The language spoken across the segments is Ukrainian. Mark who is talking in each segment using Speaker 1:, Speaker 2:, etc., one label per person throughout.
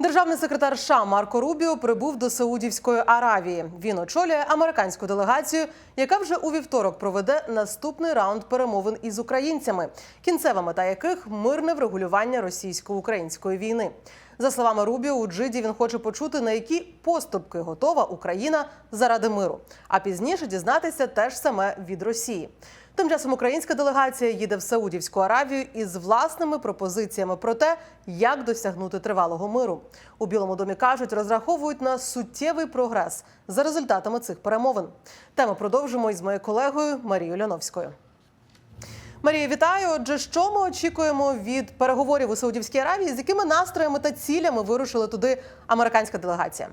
Speaker 1: Державний секретар США Марко Рубіо прибув до Саудівської Аравії. Він очолює американську делегацію, яка вже у вівторок проведе наступний раунд перемовин із українцями, кінцева мета яких мирне врегулювання російсько-української війни. За словами Рубіо, у Джиді він хоче почути, на які поступки готова Україна заради миру. А пізніше дізнатися теж саме від Росії. Тим часом українська делегація їде в Саудівську Аравію із власними пропозиціями про те, як досягнути тривалого миру. У Білому домі кажуть, розраховують на суттєвий прогрес за результатами цих перемовин. Тему продовжимо із моєю колегою Марією Ляновською. Марія, вітаю. Отже, що ми очікуємо від переговорів у Саудівській Аравії? З якими настроями та цілями вирушила туди американська делегація?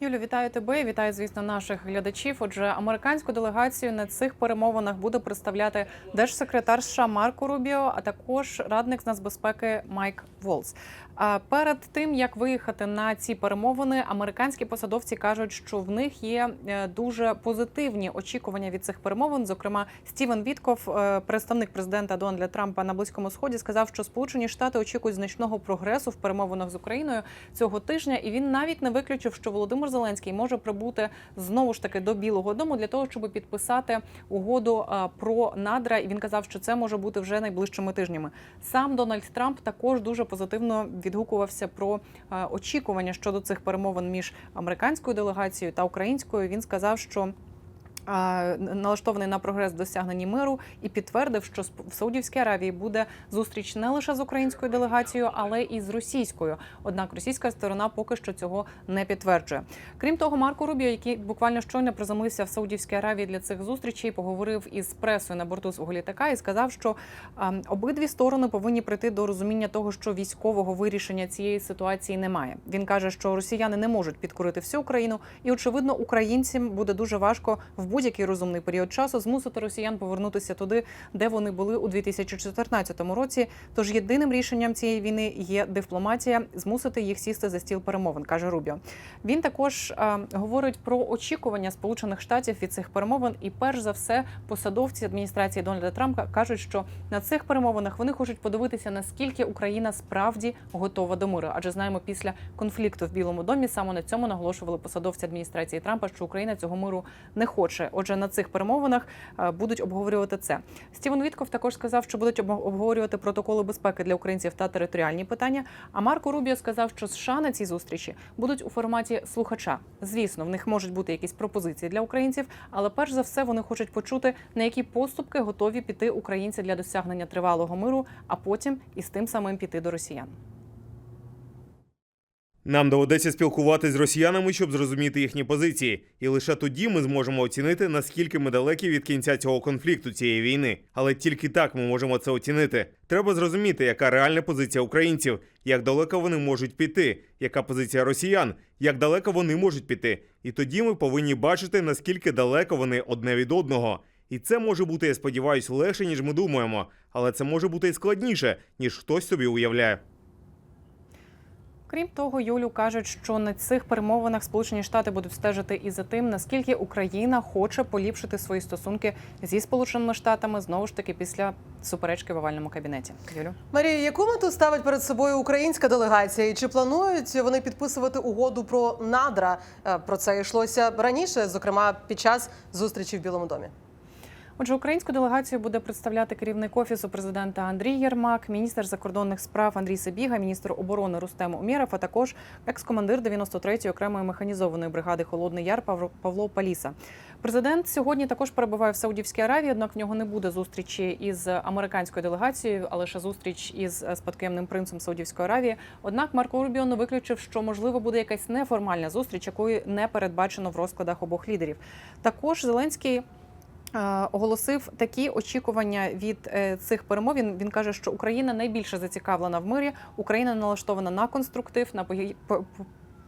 Speaker 2: Юлю, вітаю тебе. і Вітаю, звісно, наших глядачів. Отже, американську делегацію на цих перемовинах буде представляти держсекретар США Марко Рубіо, а також радник з нацбезпеки Майк Волс. Перед тим як виїхати на ці перемовини, американські посадовці кажуть, що в них є е, дуже позитивні очікування від цих перемовин. Зокрема, Стівен Вітков, е, представник президента Дональда Трампа на близькому сході, сказав, що Сполучені Штати очікують значного прогресу в перемовинах з Україною цього тижня, і він навіть не виключив, що Володимир Зеленський може прибути знову ж таки до Білого Дому для того, щоб підписати угоду е, про надра. І він казав, що це може бути вже найближчими тижнями. Сам Дональд Трамп також дуже позитивно відгукувався про е, очікування щодо цих перемовин між американською делегацією та українською. Він сказав, що налаштований на прогрес в досягненні миру і підтвердив, що в Саудівській Аравії буде зустріч не лише з українською делегацією, але і з російською. Однак російська сторона поки що цього не підтверджує. Крім того, Марко Рубіо, який буквально щойно приземлився в Саудівській Аравії для цих зустрічей, поговорив із пресою на борту свого літака і сказав, що обидві сторони повинні прийти до розуміння того, що військового вирішення цієї ситуації немає. Він каже, що росіяни не можуть підкорити всю Україну, і очевидно, українцям буде дуже важко в будь-який розумний період часу змусити росіян повернутися туди, де вони були у 2014 році. Тож єдиним рішенням цієї війни є дипломатія, змусити їх сісти за стіл перемовин, каже Рубіо. Він також е, говорить про очікування Сполучених Штатів від цих перемовин. І перш за все, посадовці адміністрації Дональда Трампа кажуть, що на цих перемовинах вони хочуть подивитися, наскільки Україна справді готова до миру. Адже знаємо, після конфлікту в Білому домі саме на цьому наголошували посадовці адміністрації Трампа, що Україна цього миру не хоче. Отже, на цих перемовинах е, будуть обговорювати це. Стівен Вітков також сказав, що будуть обговорювати протоколи безпеки для українців та територіальні питання. А Марко Рубіо сказав, що США на цій зустрічі будуть у форматі слухача. Звісно, в них можуть бути якісь пропозиції для українців, але перш за все вони хочуть почути, на які поступки готові піти українці для досягнення тривалого миру, а потім із тим самим піти до росіян.
Speaker 3: Нам доведеться спілкуватися з росіянами, щоб зрозуміти їхні позиції, і лише тоді ми зможемо оцінити, наскільки ми далекі від кінця цього конфлікту цієї війни. Але тільки так ми можемо це оцінити. Треба зрозуміти, яка реальна позиція українців, як далеко вони можуть піти, яка позиція росіян, як далеко вони можуть піти. І тоді ми повинні бачити, наскільки далеко вони одне від одного. І це може бути, я сподіваюся, легше, ніж ми думаємо, але це може бути і складніше, ніж хтось собі уявляє.
Speaker 2: Крім того, Юлю кажуть, що на цих перемовинах Сполучені Штати будуть стежити і за тим, наскільки Україна хоче поліпшити свої стосунки зі Сполученими Штатами знову ж таки після суперечки в овальному кабінеті. Юлю.
Speaker 1: Марія, яку мету ставить перед собою українська делегація? І чи планують вони підписувати угоду про надра? Е, Про це йшлося раніше, зокрема під час зустрічі в Білому домі.
Speaker 2: Отже, українську делегацію буде представляти керівник офісу президента Андрій Єрмак, міністр закордонних справ Андрій Сабіга, міністр оборони Рустем Умєров, а також екс-командир 93-ї окремої механізованої бригади Холодний Яр Павло- Павло Паліса. Президент сьогодні також перебуває в Саудівській Аравії, однак в нього не буде зустрічі із американською делегацією, а лише зустріч із е, спадкоємним принцем Саудівської Аравії. Однак Марко Рубіо не виключив, що можливо буде якась неформальна зустріч, якої не передбачено в розкладах обох лідерів. Також Зеленський. Оголосив такі очікування від е, цих перемовин. Він каже, що Україна найбільше зацікавлена в мирі. Україна налаштована на конструктив, на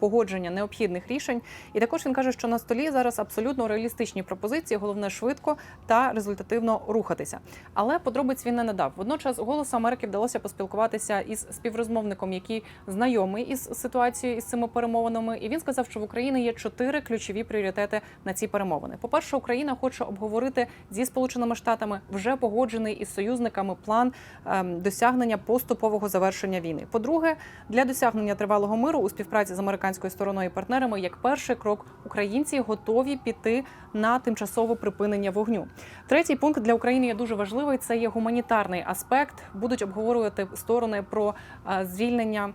Speaker 2: погодження необхідних рішень. І також він каже, що на столі зараз абсолютно реалістичні пропозиції, головне швидко та результативно рухатися. Але подробиць він не надав. Водночас голосу Америки вдалося поспілкуватися із співрозмовником, який знайомий із ситуацією із цими перемовинами. І він сказав, що в Україні є чотири ключові пріоритети на ці перемовини. По перше, Україна хоче обговорити зі сполученими штатами вже погоджений із союзниками план ем, досягнення поступового завершення війни. По-друге, для досягнення тривалого миру у співпраці з американською стороною і партнерами, як перший крок, українці готові піти на тимчасове припинення вогню. Третій пункт для України є дуже важливий. Це є гуманітарний аспект. Будуть обговорювати сторони про е, звільнення.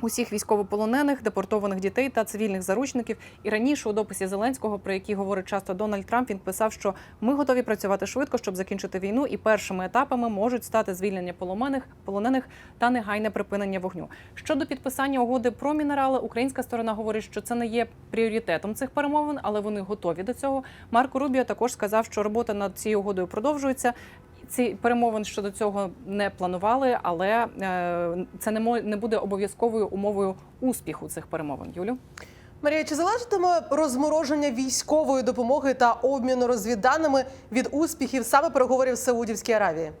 Speaker 2: Усіх військовополонених, депортованих дітей та цивільних заручників. І раніше у дописі Зеленського, про який говорить часто Дональд Трамп, він писав, що ми готові працювати швидко, щоб закінчити війну, і першими етапами можуть стати звільнення полонених, полонених та негайне припинення вогню. Щодо підписання угоди про мінерали, українська сторона говорить, що це не є пріоритетом цих перемовин, але вони готові до цього. Марко Рубіо також сказав, що робота над цією угодою продовжується. Ці перемовин щодо цього не планували, але е, це не буде обов'язковою умовою успіху цих перемовин. Юлю.
Speaker 1: Марія, чи залежатиме розмороження військової допомоги та обміну розвідданими від успіхів саме переговорів в Саудівській Аравії?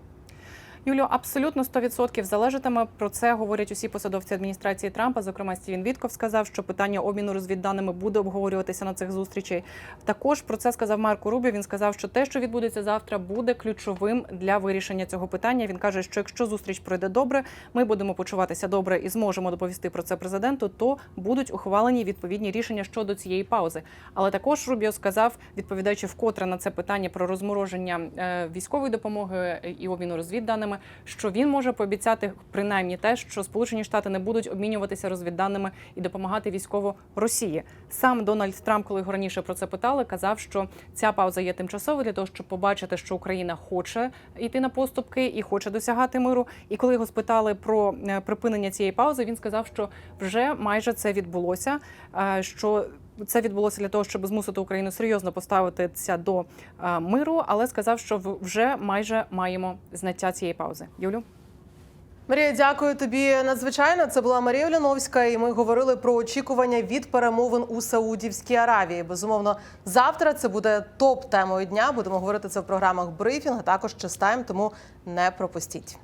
Speaker 2: Юлю, абсолютно 100% залежатиме. Про це говорять усі посадовці адміністрації Трампа. Зокрема, Стівен Вітков сказав, що питання обміну розвідданими буде обговорюватися на цих зустрічей. Також про це сказав Марко Рубіо. Він сказав, що те, що відбудеться завтра, буде ключовим для вирішення цього питання. Він каже, що якщо зустріч пройде добре, ми будемо почуватися добре і зможемо доповісти про це президенту. То будуть ухвалені відповідні рішення щодо цієї паузи. Але також Рубіо сказав, відповідаючи вкотре на це питання про розмороження е, військової допомоги і обміну розвідданими, що він може пообіцяти принаймні те, що Сполучені Штати не будуть обмінюватися розвідданими і допомагати військово Росії. Сам Дональд Трамп, коли його раніше про це питали, казав, що ця пауза є тимчасовою для того, щоб побачити, що Україна хоче йти на поступки і хоче досягати миру. І коли його спитали про е, припинення цієї паузи, він сказав, що вже майже це відбулося. е, Що це відбулося для того, щоб змусити Україну серйозно поставитися до е, миру, але сказав, що вже майже маємо знаття цієї паузи. Юлю.
Speaker 1: Марія, дякую тобі надзвичайно. Це була Марія Оляновська, і ми говорили про очікування від перемовин у Саудівській Аравії. Безумовно, завтра це буде топ темою дня. Будемо говорити це в програмах брифінг, а також чистайм, тому не пропустіть.